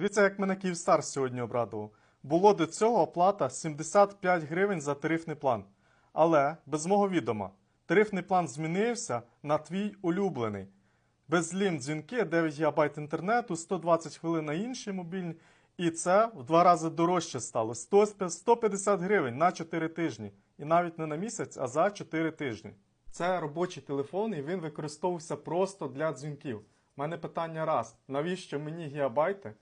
Дивіться, як мене Київстар сьогодні обрадував. Було до цього оплата 75 гривень за тарифний план. Але без мого відома, тарифний план змінився на твій улюблений. Безлім дзвінки, 9 ГБ інтернету, 120 хвилин на інші мобільні. І це в два рази дорожче стало. 150 гривень на 4 тижні. І навіть не на місяць, а за 4 тижні. Це робочий телефон, і він використовувався просто для дзвінків. У мене питання раз: навіщо мені гігабайти?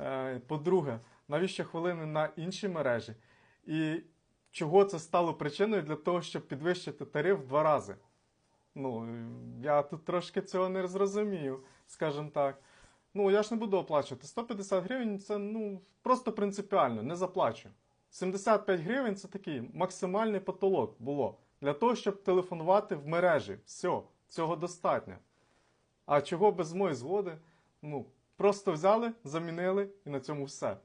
Е, По-друге, навіщо хвилини на інші мережі? І чого це стало причиною для того, щоб підвищити тариф в два рази? Ну, я тут трошки цього не зрозумію, скажімо так. Ну, я ж не буду оплачувати. 150 гривень це ну, просто принципіально, не заплачу. 75 гривень це такий максимальний потолок було для того, щоб телефонувати в мережі. Все, цього достатньо. А чого без моєї згоди? Ну, просто взяли, замінили і на цьому все.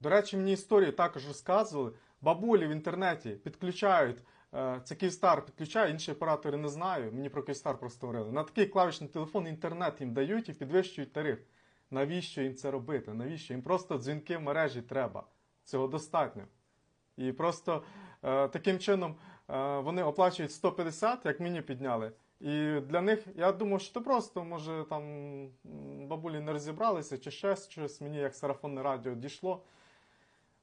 До речі, мені історії також розказували. Бабулі в інтернеті підключають, е, це Київстар підключає, інші оператори не знаю. Мені про Київстар просто говорили. На такий клавішний телефон інтернет їм дають і підвищують тариф. Навіщо їм це робити? Навіщо? Їм просто дзвінки в мережі треба. Цього достатньо. І просто е, таким чином е, вони оплачують 150, як мені підняли. І для них я думав, що це просто, може там бабулі не розібралися чи ще щось, мені як сарафонне радіо дійшло.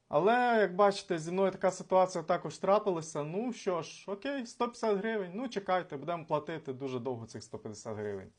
Але, як бачите, зі мною така ситуація також трапилася. Ну що ж, окей, 150 гривень. Ну чекайте, будемо платити дуже довго цих 150 гривень.